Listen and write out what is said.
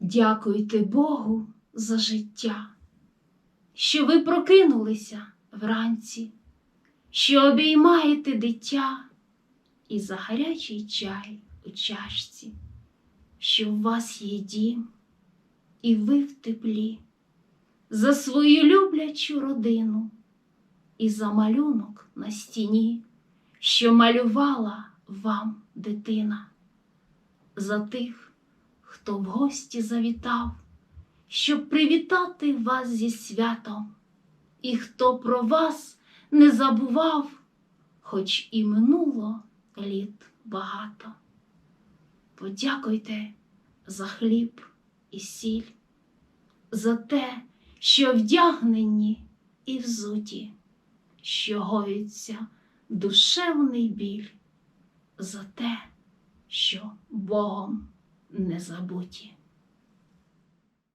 Дякуйте Богу за життя, що ви прокинулися вранці, що обіймаєте дитя і за гарячий чай у чашці, що в вас є дім, і ви в теплі, за свою люблячу родину і за малюнок на стіні, що малювала вам дитина, за тих, хто в гості завітав, щоб привітати вас зі святом, і хто про вас не забував, хоч і минуло літ багато. Подякуйте за хліб і сіль, за те, що вдягнені і взуті, що гоїться душевний біль, за те, що Богом не забуті.